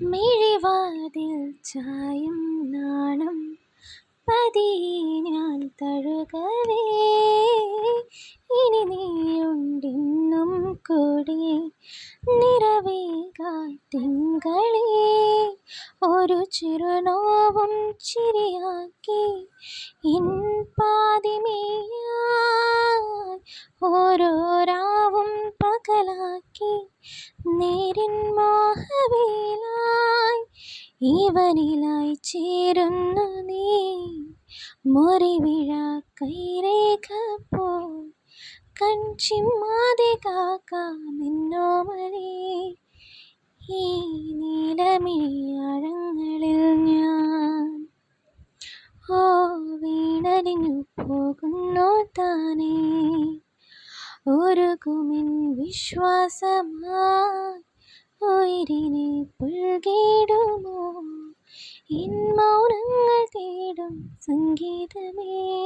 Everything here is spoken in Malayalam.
മിഴിവാതിൽ ചായം നാണം പതിയെ ഞാൻ തഴുകവേ. ഇനി നീയുണ്ടിന്നും കൂടി നിറവേ തിങ്കളേ ഒരു ചെറുനോവും ചിരിയാക്കി ഇൻ പാതിമേയായി ഓരോരാവും പകലാക്കി നേരിൻ മോഹവേലായി ഇവനിലായി ചേരുന്നു നീ. മുറിവിഴ കൈരേഖ പോ കൺചിമ്മാതെ കാക്കാമെന്നോമലേ ഈ നീലമിഴിയാഴങ്ങളിൽ ഞാൻ ഓ വീണലിഞ്ഞു പോകുന്നു താനേ. ഒരു കുമിൻ വിശ്വാസമായി ഉയിരിനെ പുൽകിടുമോ? ഇൻ മൗനങ്ങൾ തേടും സംഗീതമേ.